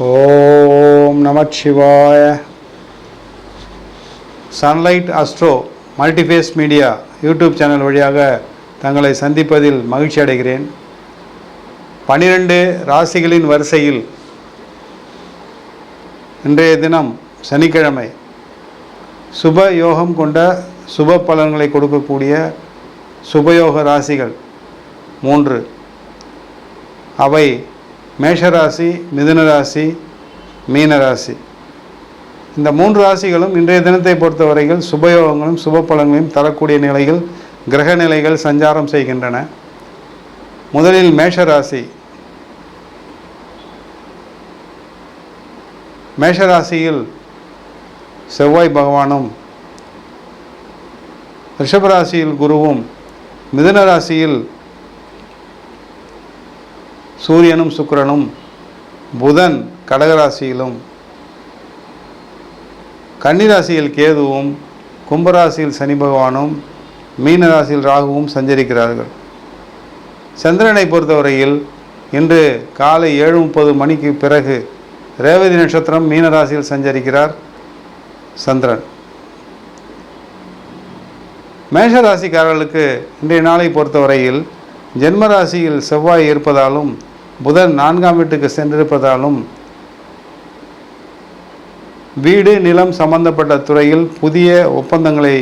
ஓம் நமச்சிவாய sunlight astro multiphase media YouTube channel வழியாக தங்களை சந்திப்பதில் மகிழ்ச்சி அடைகிறேன். பனிரெண்டு ராசிகளின் வரிசையில் இன்றைய தினம் சனிக்கிழமை சுப யோகம் கொண்ட சுப பலன்களை கொடுக்கக்கூடிய சுபயோக ராசிகள் மூன்று. அவை மேஷராசி மிதுன ராசி மீனராசி. இந்த மூன்று ராசிகளும் இன்றைய தினத்தை பொறுத்தவரையில் சுபயோகங்களும் சுப பலன்களையும் தரக்கூடிய நிலையில் கிரக நிலைகள் சஞ்சாரம் செய்கின்றன. முதலில் மேஷராசி. மேஷராசியில் செவ்வாய் பகவானும் ரிஷபராசியில் குருவும் மிதுன ராசியில் சூரியனும் சுக்கிரனும் புதன் கடகராசியிலும் கன்னிராசியில் கேதுவும் கும்பராசியில் சனி பகவானும் மீனராசியில் ராகுவும் சஞ்சரிக்கிறார்கள். சந்திரனை பொறுத்தவரையில் இன்று காலை ஏழு முப்பது மணிக்கு பிறகு ரேவதி நட்சத்திரம் மீனராசியில் சஞ்சரிக்கிறார் சந்திரன். மேஷராசிக்காரர்களுக்கு இன்றைய நாளை பொறுத்தவரையில் ஜென்ம ராசியில் செவ்வாய் இருப்பதாலும் புதன் நான்காம் வீட்டுக்கு சென்றிருப்பதாலும் வீடு நிலம் சம்பந்தப்பட்ட துறையில் புதிய ஒப்பந்தங்களை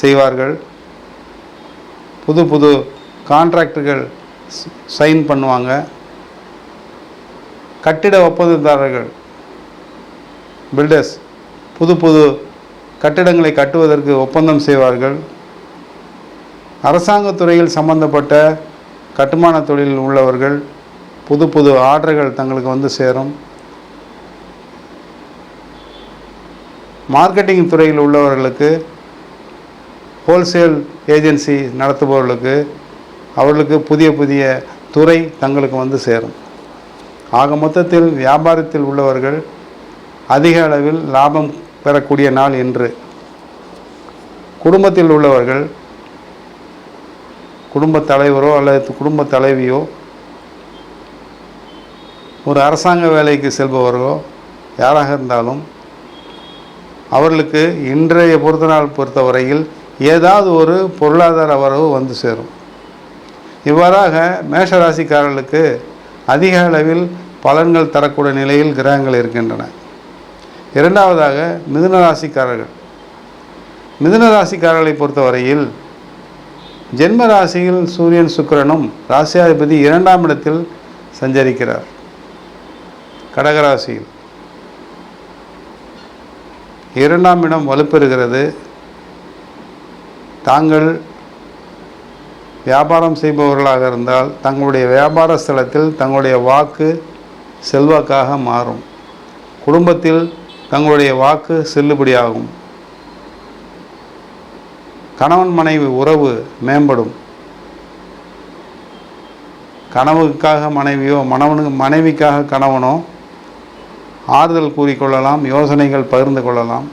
செய்வார்கள். புது புது கான்ட்ராக்டுகள் சைன் பண்ணுவாங்க. கட்டிட ஒப்பந்ததாரர்கள் பில்டர்ஸ் புது புது கட்டிடங்களை கட்டுவதற்கு ஒப்பந்தம் செய்வார்கள். அரசாங்க துறையில் சம்பந்தப்பட்ட கட்டுமான தொழிலில் உள்ளவர்கள் புது புது ஆர்டர்கள் தங்களுக்கு வந்து சேரும். மார்க்கெட்டிங் துறையில் உள்ளவர்களுக்கு ஹோல்சேல் ஏஜென்சி நடத்துபவர்களுக்கு அவர்களுக்கு புதிய புதிய துறை தங்களுக்கு வந்து சேரும். ஆக மொத்தத்தில் வியாபாரத்தில் உள்ளவர்கள் அதிக அளவில் லாபம் பெறக்கூடிய நாள் என்று குடும்பத்தில் உள்ளவர்கள் குடும்ப தலைவரோ அல்லது குடும்ப தலைவியோ ஒரு அரசாங்க வேலைக்கு செல்பவர்களோ யாராக இருந்தாலும் அவர்களுக்கு இன்றைய பொறுத்த நாள் பொறுத்தவரையில் ஏதாவது ஒரு பொருளாதார வரவு வந்து சேரும். இவ்வாறாக மேஷராசிக்காரர்களுக்கு அதிக அளவில் பலன்கள் தரக்கூடிய நிலையில் கிரகங்கள் இருக்கின்றன. இரண்டாவதாக மிதுன ராசிக்காரர்கள். மிதுன ராசிக்காரர்களை பொறுத்தவரையில் ஜென்ம ராசியில் சூரியன் சுக்கிரனும் ராசியாதிபதி இரண்டாம் இடத்தில் சஞ்சரிக்கிறார். கடகராசியில். இரண்டாம் இடம் வலுப்பெறுகிறது. தாங்கள் வியாபாரம் செய்பவர்களாக இருந்தால் தங்களுடைய வியாபார ஸ்தலத்தில் தங்களுடைய வாக்கு செல்வாக்காக மாறும். குடும்பத்தில் தங்களுடைய வாக்கு செல்லுபடியாகும். கணவன் மனைவி உறவு மேம்படும். கனவுக்காக மனைவியோ மணவனு மனைவிக்காக கணவனோ ஆறுதல் கூறிக்கொள்ளலாம் யோசனைகள் பகிர்ந்து கொள்ளலாம்.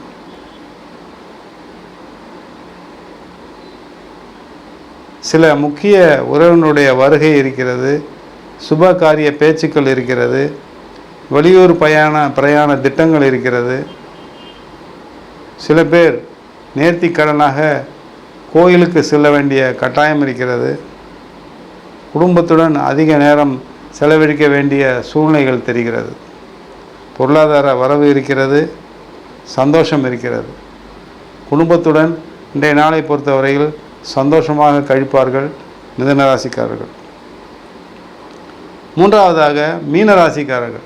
சில முக்கிய உறவினுடைய வருகை இருக்கிறது சுப காரிய பேச்சுக்கள் இருக்கிறது வெளியூர் பயண பிரயாண திட்டங்கள் இருக்கிறது. சில பேர் நேர்த்திக்கடனாக கோயிலுக்கு செல்ல வேண்டிய கட்டாயம் இருக்கிறது. குடும்பத்துடன் அதிக நேரம் செலவழிக்க வேண்டிய சூழ்நிலைகள் தெரிகிறது. பொருளாதார வரவு இருக்கிறது சந்தோஷம் இருக்கிறது. குடும்பத்துடன் இன்றைய நாளை பொறுத்தவரையில் சந்தோஷமாக கழிப்பார்கள் மிதனராசிக்காரர்கள். மூன்றாவதாக மீனராசிக்காரர்கள்.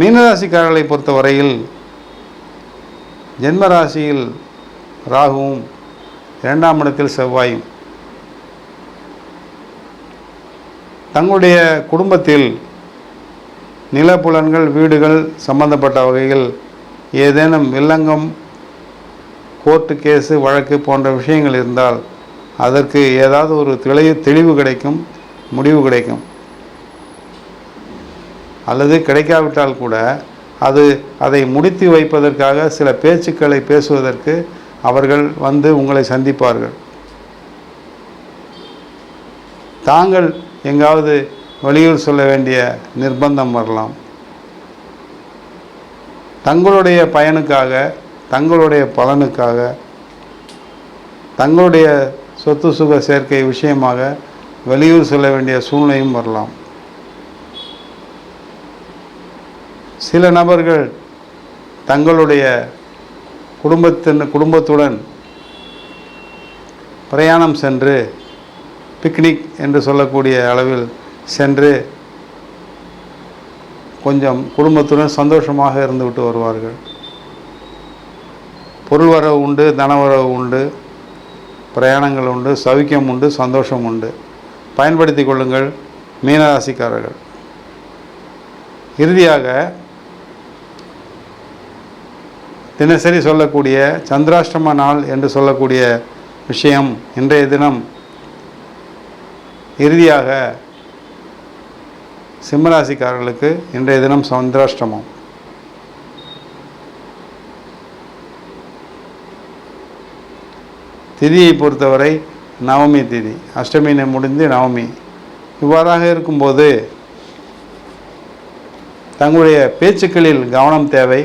மீனராசிக்காரர்களை பொறுத்தவரையில் ஜென்ம ராசியில் ராகுவும் இரண்டாம் இடத்தில் செவ்வாயும். தங்களுடைய குடும்பத்தில் நிலப்புலன்கள் வீடுகள் சம்பந்தப்பட்ட வகையில் ஏதேனும் வில்லங்கம் கோர்ட்டு கேஸு வழக்கு போன்ற விஷயங்கள் இருந்தால் அதற்கு ஏதாவது ஒரு தெளி தெளிவு கிடைக்கும் முடிவு கிடைக்கும். அல்லது கிடைக்காவிட்டால் கூட அது அதை முடித்து வைப்பதற்காக சில பேச்சுக்களை பேசுவதற்கு அவர்கள் வந்து உங்களை சந்திப்பார்கள். தாங்கள் எங்காவது வெளியூர் சொல்ல வேண்டிய நிர்பந்தம் வரலாம். தங்களுடைய பயனுக்காக தங்களுடைய பலனுக்காக தங்களுடைய சொத்து சுக சேர்க்கை விஷயமாக வெளியூர் செல்ல வேண்டிய சூழ்நிலையும் வரலாம். சில நபர்கள் தங்களுடைய குடும்பத்தின் குடும்பத்துடன் பிரயாணம் சென்று பிக்னிக் என்று சொல்லக்கூடிய அளவில் சென்று கொஞ்சம் குடும்பத்துடன் சந்தோஷமாக இருந்துவிட்டு வருவார்கள். பொருள் வரவு உண்டு தனவரவு உண்டு பிரயாணங்கள் உண்டு சவிக்கம் உண்டு சந்தோஷம் உண்டு. பயன்படுத்தி கொள்ளுங்கள் மீனராசிக்காரர்கள். இறுதியாக தினசரி சொல்லக்கூடிய சந்திராஷ்டம நாள் என்று சொல்லக்கூடிய விஷயம் இன்றைய தினம். இறுதியாக சிம்மராசிக்காரர்களுக்கு இன்றைய தினம் சந்திராஷ்டமம். திதியை பொறுத்தவரை நவமி திதி அஷ்டமி முடிந்து நவமி. இவ்வாறாக இருக்கும்போது தங்களுடைய பேச்சுக்களில் கவனம் தேவை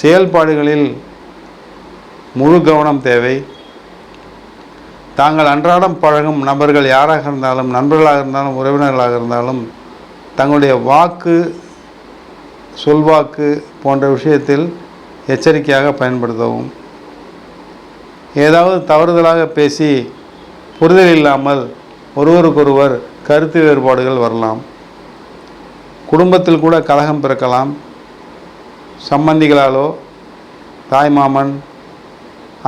செயல்பாடுகளில் முழு கவனம் தேவை தாங்கள் அன்றாடம் பழகும் நபர்கள் யாராக இருந்தாலும் நண்பர்களாக இருந்தாலும் உறவினர்களாக இருந்தாலும் தங்களுடைய வாக்கு சொல்வாக்கு போன்ற விஷயத்தில் எச்சரிக்கையாக பயன்படுத்தவும். ஏதாவது தவறுதலாக பேசி புரிதல் இல்லாமல் ஒருவருக்கொருவர் கருத்து வேறுபாடுகள் வரலாம். குடும்பத்தில் கூட கலகம் பிறக்கலாம். சம்பந்திகளாலோ தாய்மாமன்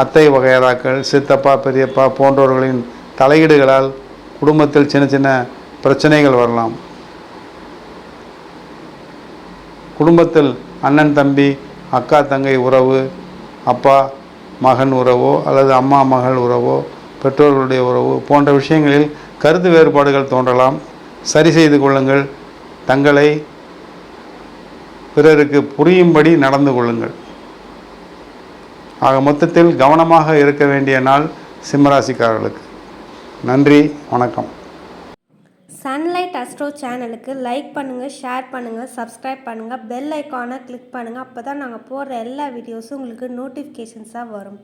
அத்தை வகையறாக்கள் சித்தப்பா பெரியப்பா போன்றவர்களின் தலையீடுகளால் குடும்பத்தில் சின்ன சின்ன பிரச்சனைகள் வரலாம். குடும்பத்தில் அண்ணன் தம்பி அக்கா தங்கை உறவு அப்பா மகன் உறவோ அல்லது அம்மா மகள் உறவோ பெற்றோர்களுடைய உறவு போன்ற விஷயங்களில் கருத்து வேறுபாடுகள் தோன்றலாம். சரி செய்து கொள்ளுங்கள். தங்களை பிறருக்கு புரியும்படி நடந்து கொள்ளுங்கள். ஆக மொத்தத்தில் கவனமாக இருக்க வேண்டிய நாள் சிம்மராசிக்காரர்களுக்கு. நன்றி வணக்கம். சன்லைட் அஸ்ட்ரோ சேனலுக்கு லைக் பண்ணுங்கள் ஷேர் பண்ணுங்கள் சப்ஸ்கிரைப் பண்ணுங்கள் பெல் ஐக்கானை கிளிக் பண்ணுங்கள் அப்போ தான் நாங்கள் போடுற எல்லா வீடியோஸும் உங்களுக்கு நோட்டிஃபிகேஷன்ஸாக வரும்.